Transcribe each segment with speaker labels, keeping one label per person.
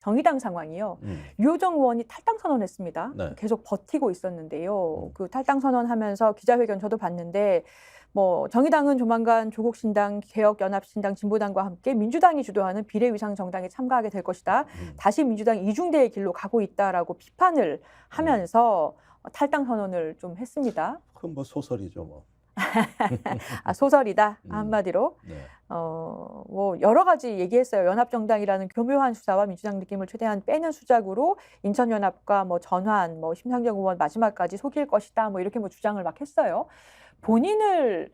Speaker 1: 정의당 상황이요.
Speaker 2: 음.
Speaker 1: 유호정 의원이 탈당 선언했습니다.
Speaker 2: 네.
Speaker 1: 계속 버티고 있었는데요.
Speaker 2: 음.
Speaker 1: 그 탈당 선언하면서 기자회견 저도 봤는데 뭐 정의당은 조만간 조국 신당, 개혁 연합 신당, 진보당과 함께 민주당이 주도하는 비례위상 정당에 참가하게 될 것이다.
Speaker 2: 음.
Speaker 1: 다시 민주당 이중대의 길로 가고 있다라고 비판을 하면서 탈당 선언을 좀 했습니다.
Speaker 2: 그건 뭐 소설이죠 뭐.
Speaker 1: 아, 소설이다
Speaker 2: 음.
Speaker 1: 한마디로
Speaker 2: 네.
Speaker 1: 어, 뭐 여러 가지 얘기했어요. 연합정당이라는 교묘한 수사와 민주당 느낌을 최대한 빼는 수작으로 인천연합과 뭐 전환, 뭐 심상정 의원 마지막까지 속일 것이다. 뭐 이렇게 뭐 주장을 막 했어요. 본인을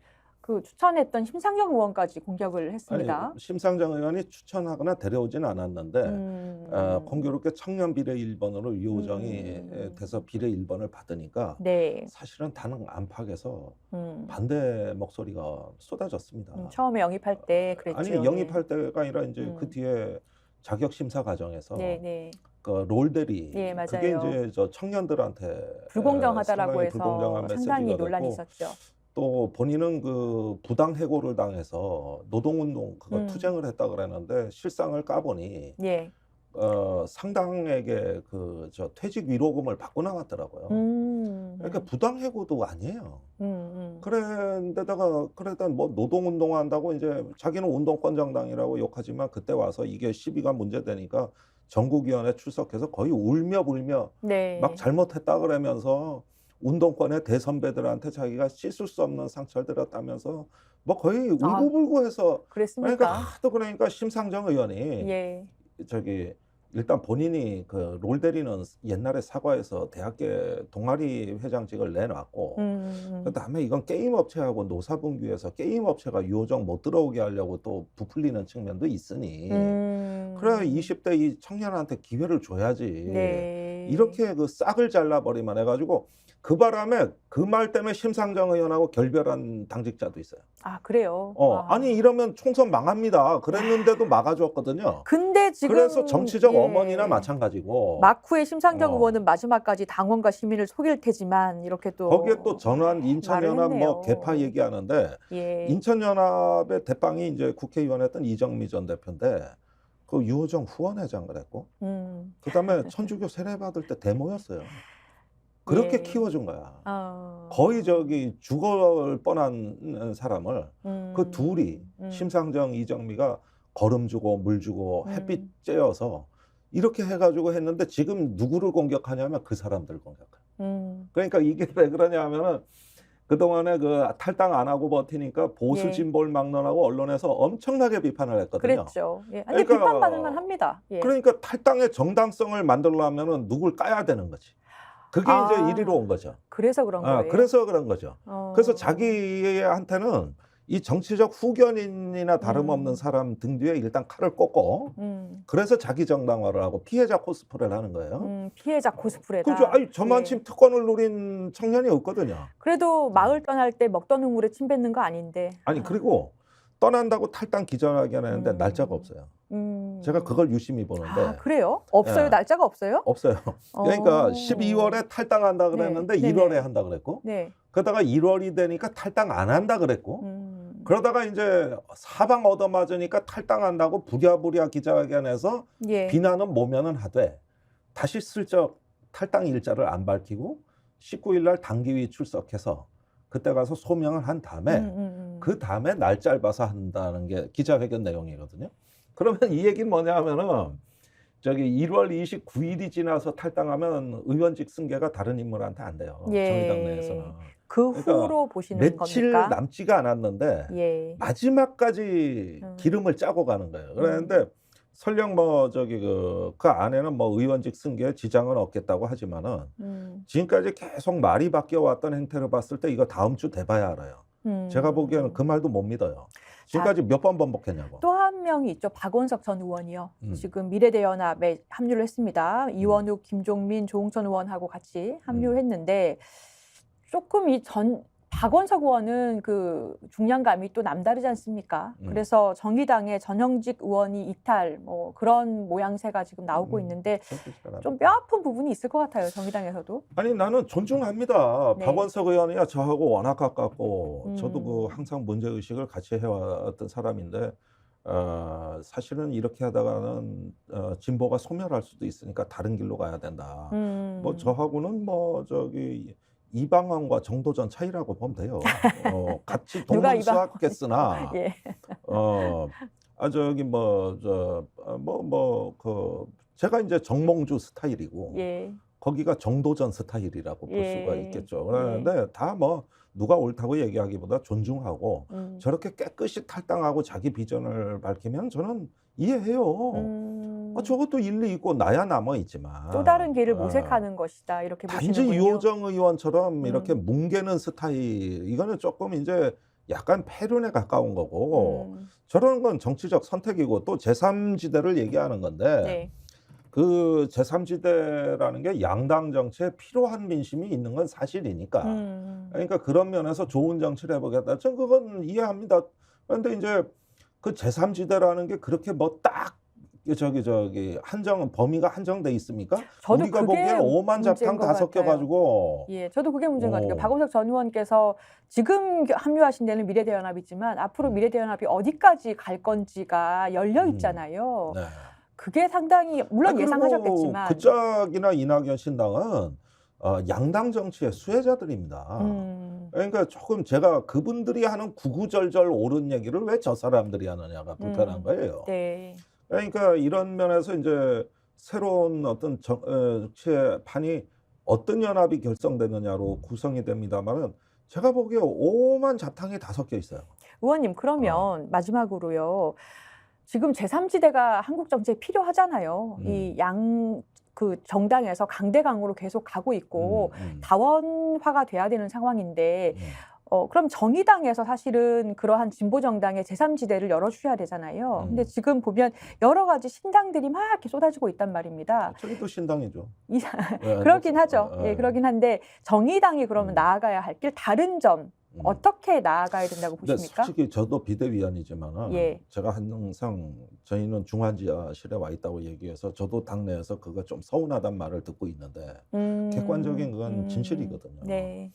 Speaker 1: 그 추천했던 심상정 의원까지 공격을 했습니다.
Speaker 2: 아니 심상정 의원이 추천하거나 데려오지는 않았는데
Speaker 1: 음,
Speaker 2: 어, 공교롭게 청년 비례 1번으로 유호정이
Speaker 1: 음.
Speaker 2: 돼서 비례 1번을 받으니까
Speaker 1: 네,
Speaker 2: 사실은 당 안팎에서
Speaker 1: 음,
Speaker 2: 반대 목소리가 쏟아졌습니다.
Speaker 1: 음, 처음에 영입할 때 그랬죠.
Speaker 2: 아니 영입할 때가 아니라 이제
Speaker 1: 음.
Speaker 2: 그 뒤에 자격 심사 과정에서
Speaker 1: 네, 네.
Speaker 2: 그 롤들이
Speaker 1: 예,
Speaker 2: 그게. 이제 저 청년들한테
Speaker 1: 불공정하다라고
Speaker 2: 상당히
Speaker 1: 해서
Speaker 2: 불공정한
Speaker 1: 상당히 논란이 있었죠.
Speaker 2: 또 본인은 그 부당 해고를 당해서 노동운동 그거
Speaker 1: 음.
Speaker 2: 투쟁을 했다 그랬는데 실상을 까보니
Speaker 1: 예.
Speaker 2: 어, 상당에게 그 저 퇴직 위로금을 받고 나왔더라고요.
Speaker 1: 음,
Speaker 2: 그러니까 부당 해고도 아니에요.
Speaker 1: 음, 음.
Speaker 2: 그런데다가 그래도 뭐 노동 운동 한다고 이제 자기는 운동권 정당이라고 욕하지만 그때 와서 이게 시비가 문제되니까 전국위원회 출석해서 거의 울며 불며
Speaker 1: 네.
Speaker 2: 막 잘못했다 그러면서 운동권의 대선배들한테 자기가 씻을 수 없는 상처를 들었다면서 뭐 거의
Speaker 1: 아,
Speaker 2: 울고불고해서
Speaker 1: 그랬습니까?
Speaker 2: 그러니까 하도 그러니까 심상정 의원이
Speaker 1: 예.
Speaker 2: 저기 일단 본인이 그 롤 대리는 옛날에 사과해서 대학교 동아리 회장직을 내놨고
Speaker 1: 음,
Speaker 2: 그다음에 이건 게임 업체하고 노사분규에서 게임 업체가 유호정 못 들어오게 하려고 또 부풀리는 측면도 있으니
Speaker 1: 음.
Speaker 2: 그래 20대 이 청년한테 기회를 줘야지
Speaker 1: 네.
Speaker 2: 이렇게 그 싹을 잘라버리면 해가지고 그 바람에 그 말 때문에 심상정 의원하고 결별한 당직자도 있어요.
Speaker 1: 아 그래요.
Speaker 2: 어
Speaker 1: 아.
Speaker 2: 아니 이러면 총선 망합니다. 그랬는데도 막아줬거든요.
Speaker 1: 근데 지금
Speaker 2: 그래서 정치적
Speaker 1: 예.
Speaker 2: 어머니나 마찬가지고
Speaker 1: 마쿠의 심상정
Speaker 2: 어.
Speaker 1: 의원은 마지막까지 당원과 시민을 속일 테지만 이렇게 또
Speaker 2: 거기에 또 전환 인천연합. 뭐 개파 얘기하는데
Speaker 1: 예.
Speaker 2: 인천연합의 대빵이 이제 국회의원했던 이정미 전 대표인데 그 유호정 후원회장을 했고
Speaker 1: 음.
Speaker 2: 그다음에 천주교 세례 받을 때 데모였어요. 그렇게
Speaker 1: 예.
Speaker 2: 키워준 거야.
Speaker 1: 어.
Speaker 2: 거의 저기 죽을 뻔한 사람을
Speaker 1: 음.
Speaker 2: 그 둘이
Speaker 1: 음.
Speaker 2: 심상정 이정미가 거름 주고 물 주고
Speaker 1: 음.
Speaker 2: 햇빛 쬐어서 이렇게 해가지고 했는데 지금 누구를 공격하냐면 그 사람들 공격해.
Speaker 1: 음.
Speaker 2: 그러니까 이게 왜 그러냐면은 그동안에 그 탈당 안 하고 버티니까 보수
Speaker 1: 예.
Speaker 2: 진보를 막론하고 언론에서 엄청나게 비판을 했거든요.
Speaker 1: 그랬죠. 예. 아니
Speaker 2: 그러니까-
Speaker 1: 비판받을 만 합니다. 예.
Speaker 2: 그러니까 탈당의 정당성을 만들려면은 누굴 까야 되는 거지. 그게
Speaker 1: 아.
Speaker 2: 이제 이리로 온 거죠.
Speaker 1: 그래서 그런
Speaker 2: 아,
Speaker 1: 거예요.
Speaker 2: 그래서 그런 거죠.
Speaker 1: 어.
Speaker 2: 그래서 자기한테는 이 정치적 후견인이나 다름없는
Speaker 1: 음.
Speaker 2: 사람 등 뒤에 일단 칼을 꽂고
Speaker 1: 음.
Speaker 2: 그래서 자기 정당화를 하고 피해자 코스프레를 하는 거예요.
Speaker 1: 음, 피해자 코스프레다.
Speaker 2: 그죠? 아니 저만침
Speaker 1: 예.
Speaker 2: 특권을 누린 청년이 없거든요.
Speaker 1: 그래도 마을 떠날 때 먹던 우물에 침 뱉는 거 아닌데.
Speaker 2: 아니
Speaker 1: 아,
Speaker 2: 그리고 떠난다고 탈당 기자회견했는데
Speaker 1: 음.
Speaker 2: 날짜가 없어요.
Speaker 1: 음.
Speaker 2: 제가 그걸 유심히 보는데
Speaker 1: 아, 그래요? 없어요?
Speaker 2: 예.
Speaker 1: 날짜가 없어요?
Speaker 2: 없어요. 그러니까
Speaker 1: 어.
Speaker 2: 12월에 탈당한다 그랬는데
Speaker 1: 네.
Speaker 2: 1월에
Speaker 1: 네네.
Speaker 2: 한다 그랬고
Speaker 1: 네.
Speaker 2: 그러다가 1월이 되니까 탈당 안 한다 그랬고
Speaker 1: 음.
Speaker 2: 그러다가 이제 사방 얻어맞으니까 탈당한다고 부랴부랴 기자회견에서
Speaker 1: 예.
Speaker 2: 비난은 모면은 하되 다시 슬쩍 탈당 일자를 안 밝히고 19일 날 당기위 출석해서 그때 가서 소명을 한 다음에
Speaker 1: 음, 음, 음.
Speaker 2: 그 다음에 날 짧아서 한다는 게 기자회견 내용이거든요. 그러면 이 얘기는 뭐냐 하면은 저기 1월 29일이 지나서 탈당하면 의원직 승계가 다른 인물한테 안 돼요.
Speaker 1: 예.
Speaker 2: 정의당 내에서는.
Speaker 1: 그
Speaker 2: 그러니까
Speaker 1: 후로 보시는
Speaker 2: 며칠
Speaker 1: 겁니까?
Speaker 2: 남지가 않았는데
Speaker 1: 예.
Speaker 2: 마지막까지
Speaker 1: 음.
Speaker 2: 기름을 짜고 가는 거예요. 그랬는데 설령 뭐 저기 그, 그 안에는 뭐 의원직 승계에 지장은 없겠다고 하지만은
Speaker 1: 음,
Speaker 2: 지금까지 계속 말이 바뀌어 왔던 행태를 봤을 때 이거 다음 주 돼봐야 알아요.
Speaker 1: 음.
Speaker 2: 제가 보기에는 그 말도 못 믿어요. 지금까지 몇번 반복했냐고.
Speaker 1: 또 한 명이 있죠. 박원석 전 의원이요.
Speaker 2: 음.
Speaker 1: 지금 미래대연합에 합류를 했습니다. 이원욱, 김종민, 조홍천 의원하고 같이 합류했는데 조금 이 전 박원석 의원은 그 중량감이 또 남다르지 않습니까?
Speaker 2: 음.
Speaker 1: 그래서 정의당의 전형직 의원이 이탈 뭐 그런 모양새가 지금 나오고
Speaker 2: 음.
Speaker 1: 있는데 좀좀 뼈아픈 부분이 있을 것 같아요. 정의당에서도.
Speaker 2: 아니 나는 존중합니다.
Speaker 1: 네.
Speaker 2: 박원석 의원이야 저하고 워낙 가깝고
Speaker 1: 음.
Speaker 2: 저도 그 항상 문제 의식을 같이 해왔던 사람인데 어, 사실은 이렇게 하다가는 어, 진보가 소멸할 수도 있으니까 다른 길로 가야 된다.
Speaker 1: 음.
Speaker 2: 뭐 저하고는 뭐 저기 이방원과 정도전 차이라고 보면 돼요. 어, 같이
Speaker 1: 누가
Speaker 2: 동문 수학했으나
Speaker 1: 예.
Speaker 2: 어, 아 저기 뭐 저 뭐 뭐 그 제가 이제 정몽주 스타일이고
Speaker 1: 예.
Speaker 2: 거기가 정도전 스타일이라고 볼 수가
Speaker 1: 예.
Speaker 2: 있겠죠. 그런데 다뭐 누가 옳다고 얘기하기보다 존중하고
Speaker 1: 음.
Speaker 2: 저렇게 깨끗이 탈당하고 자기 비전을 밝히면 저는 이해해요.
Speaker 1: 음.
Speaker 2: 아, 저것도 일리 있고 나야 남아 있지만
Speaker 1: 또 다른 길을
Speaker 2: 아,
Speaker 1: 모색하는 것이다 이렇게
Speaker 2: 단지
Speaker 1: 보시는군요.
Speaker 2: 유호정 의원처럼
Speaker 1: 음.
Speaker 2: 이렇게 뭉개는 스타일 이거는 조금 이제 약간 패륜에 가까운 거고
Speaker 1: 음.
Speaker 2: 저런 건 정치적 선택이고 또 제3지대를 얘기하는 건데
Speaker 1: 네.
Speaker 2: 그 제3지대라는 게 양당 정치에 필요한 민심이 있는 건 사실이니까
Speaker 1: 음.
Speaker 2: 그러니까 그런 면에서 좋은 정치를 해보겠다. 전 그건 이해합니다. 그런데 이제 그 제3지대라는 게 그렇게 뭐 딱 저기 저기 한정 범위가 한정돼 있습니까?
Speaker 1: 저도
Speaker 2: 우리가
Speaker 1: 그게
Speaker 2: 보기에는 오만 잡탕 것다 섞여. 가지고
Speaker 1: 예, 저도 그게 문제인 것 같아요.
Speaker 2: 오.
Speaker 1: 박원석 전 의원께서 지금 합류하신 데는 미래대연합이지만 앞으로
Speaker 2: 음.
Speaker 1: 미래대연합이 어디까지 갈 건지가 열려
Speaker 2: 음.
Speaker 1: 있잖아요.
Speaker 2: 네.
Speaker 1: 그게 상당히 물론 예상하셨겠지만
Speaker 2: 그짝이나 이낙연 신당은 어, 양당 정치의 수혜자들입니다.
Speaker 1: 음,
Speaker 2: 그러니까 조금 제가 그분들이 하는 구구절절 옳은 얘기를 왜 저 사람들이 하느냐가 불편한
Speaker 1: 음.
Speaker 2: 거예요.
Speaker 1: 네.
Speaker 2: 그러니까 이런 면에서 이제 새로운 어떤 정, 어, 정치의 판이 어떤 연합이 결성되느냐로 구성이 됩니다만은 제가 보기에 오만 잡탕이 다 섞여 있어요.
Speaker 1: 의원님 그러면
Speaker 2: 어.
Speaker 1: 마지막으로요. 지금 제3지대가 한국 정치에 필요하잖아요.
Speaker 2: 음.
Speaker 1: 이양 그 정당에서 강대강으로 계속 가고 있고
Speaker 2: 음, 음,
Speaker 1: 다원화가 돼야 되는 상황인데
Speaker 2: 음.
Speaker 1: 어, 그럼 정의당에서 사실은 그러한 진보 정당의 제3지대를 열어주셔야 되잖아요.
Speaker 2: 음.
Speaker 1: 근데 지금 보면 여러 가지 신당들이 막 이렇게 쏟아지고 있단 말입니다.
Speaker 2: 저기도 신당이죠.
Speaker 1: 이,
Speaker 2: 예,
Speaker 1: 그렇긴
Speaker 2: 뭐,
Speaker 1: 하죠.
Speaker 2: 어,
Speaker 1: 예,
Speaker 2: 어.
Speaker 1: 그러긴 한데 정의당이 그러면
Speaker 2: 음.
Speaker 1: 나아가야 할 길 다른 점
Speaker 2: 음.
Speaker 1: 어떻게 나아가야 된다고 보십니까?
Speaker 2: 솔직히 저도 비대위원이지만은
Speaker 1: 예.
Speaker 2: 제가 항상 저희는 중환지하실에 와 있다고 얘기해서 저도 당내에서 그거 좀 서운하단 말을 듣고 있는데
Speaker 1: 음,
Speaker 2: 객관적인 그건
Speaker 1: 음,
Speaker 2: 진실이거든요.
Speaker 1: 네.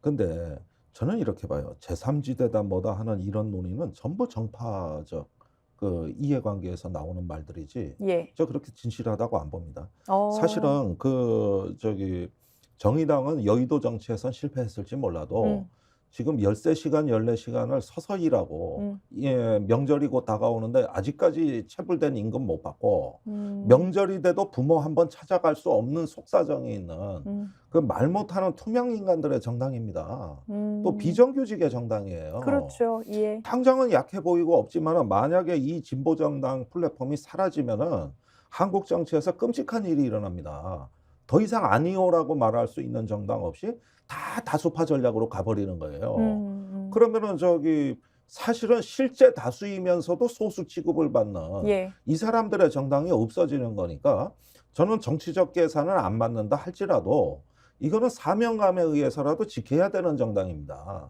Speaker 2: 근데 저는 이렇게 봐요. 제3지대다 뭐다 하는 이런 논의는 전부 정파적 그 이해관계에서 나오는 말들이지.
Speaker 1: 예.
Speaker 2: 저 그렇게 진실하다고 안 봅니다.
Speaker 1: 어,
Speaker 2: 사실은 그 저기 정의당은 여의도 정치에선 실패했을지 몰라도
Speaker 1: 음.
Speaker 2: 지금 13시간, 14시간을 서서 일하고
Speaker 1: 음.
Speaker 2: 예, 명절이 곧 다가오는데 아직까지 체불된 임금 못 받고
Speaker 1: 음,
Speaker 2: 명절이 돼도 부모 한 번 찾아갈 수 없는 속사정이 있는
Speaker 1: 음,
Speaker 2: 그말 못하는 투명 인간들의 정당입니다.
Speaker 1: 음.
Speaker 2: 또 비정규직의 정당이에요.
Speaker 1: 그렇죠. 예.
Speaker 2: 당장은 약해 보이고 없지만은 만약에 이 진보 정당 플랫폼이 사라지면은 한국 정치에서 끔찍한 일이 일어납니다. 더 이상 아니오라고 말할 수 있는 정당 없이 다 다수파 전략으로 가버리는 거예요.
Speaker 1: 음, 음.
Speaker 2: 그러면은 저기 사실은 실제 다수이면서도 소수 취급을 받는
Speaker 1: 예.
Speaker 2: 이 사람들의 정당이 없어지는 거니까 저는 정치적 계산은 안 맞는다 할지라도 이거는 사명감에 의해서라도 지켜야 되는 정당입니다.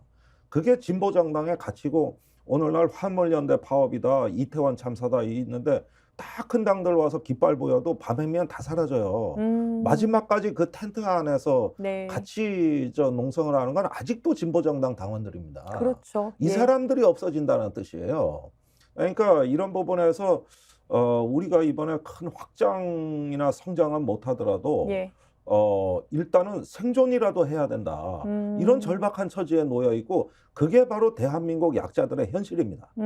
Speaker 2: 그게 진보 정당의 가치고 오늘날 화물연대 파업이다 이태원 참사다 이 있는데 다 큰 당들 와서 깃발 보여도 밤이면 다 사라져요.
Speaker 1: 음,
Speaker 2: 마지막까지 그 텐트 안에서
Speaker 1: 네.
Speaker 2: 같이 저 농성을 하는 건 아직도 진보 정당 당원들입니다.
Speaker 1: 그렇죠.
Speaker 2: 이
Speaker 1: 예.
Speaker 2: 사람들이 없어진다는 뜻이에요. 그러니까 이런 부분에서 어, 우리가 이번에 큰 확장이나 성장은 못하더라도
Speaker 1: 예.
Speaker 2: 어, 일단은 생존이라도 해야 된다.
Speaker 1: 음.
Speaker 2: 이런 절박한 처지에 놓여 있고 그게 바로 대한민국 약자들의 현실입니다.
Speaker 1: 음,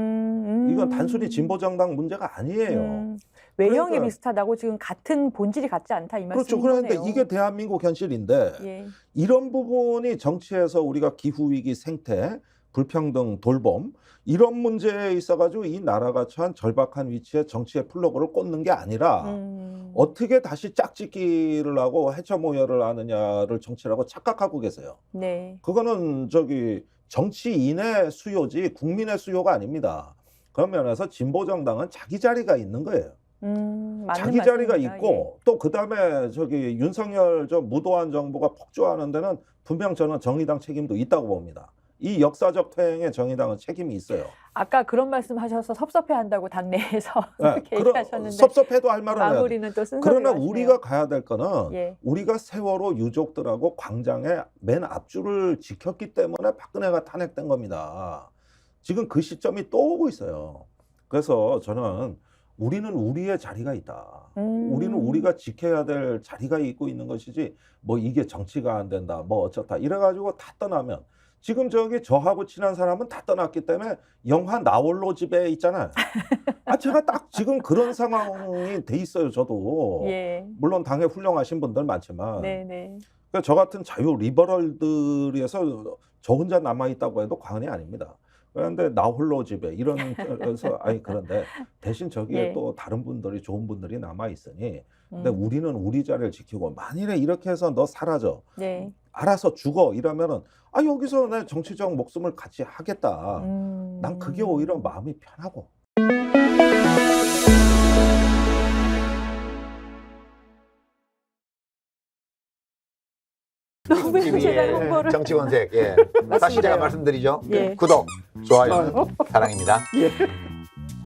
Speaker 1: 음.
Speaker 2: 이건 단순히 진보 정당 문제가 아니에요.
Speaker 1: 음, 외형이
Speaker 2: 그러니까-
Speaker 1: 비슷하다고 지금 같은 본질이 같지 않다 이
Speaker 2: 그렇죠.
Speaker 1: 말씀인
Speaker 2: 그런데
Speaker 1: 거네요.
Speaker 2: 이게 대한민국 현실인데
Speaker 1: 예.
Speaker 2: 이런 부분이 정치에서 우리가 기후 위기 생태 불평등 돌봄 이런 문제에 있어 가지고 이 나라가 처한 절박한 위치에 정치의 플러그를 꽂는 게 아니라
Speaker 1: 음,
Speaker 2: 어떻게 다시 짝짓기를 하고 해쳐 모여를 하느냐를 정치라고 착각하고 계세요.
Speaker 1: 네.
Speaker 2: 그거는 저기 정치인의 수요지 국민의 수요가 아닙니다. 그런 면에서 진보 정당은 자기 자리가 있는 거예요.
Speaker 1: 음,
Speaker 2: 자기 자리가
Speaker 1: 말씀입니다. 예.
Speaker 2: 있고 또 그 다음에 저기 윤석열 저 무도한 정부가 폭주하는 데는 분명 저는 정의당 책임도 있다고 봅니다. 이 역사적 퇴행에 정의당은 책임이 있어요.
Speaker 1: 아까 그런 말씀하셔서 섭섭해한다고 당내에서
Speaker 2: 네,
Speaker 1: 얘기하셨는데
Speaker 2: 섭섭해도 할 말은.
Speaker 1: 마무리는 또 쓴소리
Speaker 2: 그러나
Speaker 1: 하시네요.
Speaker 2: 우리가 가야 될 거는
Speaker 1: 예.
Speaker 2: 우리가 세월호 유족들하고 광장의 맨 앞줄을 지켰기 때문에 박근혜가 탄핵된 겁니다. 지금 그 시점이 또 오고 있어요. 그래서 저는 우리는 우리의 자리가 있다.
Speaker 1: 음.
Speaker 2: 우리는 우리가 지켜야 될 자리가 있고 있는 것이지 뭐 이게 정치가 안 된다 뭐 어쩌다 이래가지고 다 떠나면 지금 저기 저하고 친한 사람은 다 떠났기 때문에 영화 나홀로 집에 있잖아요. 아 제가 딱 지금 그런 상황이 돼 있어요 저도.
Speaker 1: 예.
Speaker 2: 물론 당에 훌륭하신 분들 많지만
Speaker 1: 네, 네.
Speaker 2: 그러니까 저 같은 자유 리버럴들에서 저 혼자 남아 있다고 해도 과언이 아닙니다. 그런데 나 홀로 집에 이런 그래서 아니 그런데 대신 저기에
Speaker 1: 예.
Speaker 2: 또 다른 분들이 좋은 분들이 남아 있으니 근데
Speaker 1: 음.
Speaker 2: 우리는 우리 자리를 지키고 만일에 이렇게 해서 너 사라져
Speaker 1: 네.
Speaker 2: 알아서 죽어 이러면은 아 여기서 내 정치적 목숨을 같이 하겠다.
Speaker 1: 음.
Speaker 2: 난 그게 오히려 마음이 편하고
Speaker 1: 너무 홍보를
Speaker 3: 정치 원색. 예. 다시 제가 말씀드리죠.
Speaker 1: 예.
Speaker 3: 구독, 좋아요, 사랑입니다.
Speaker 2: 예.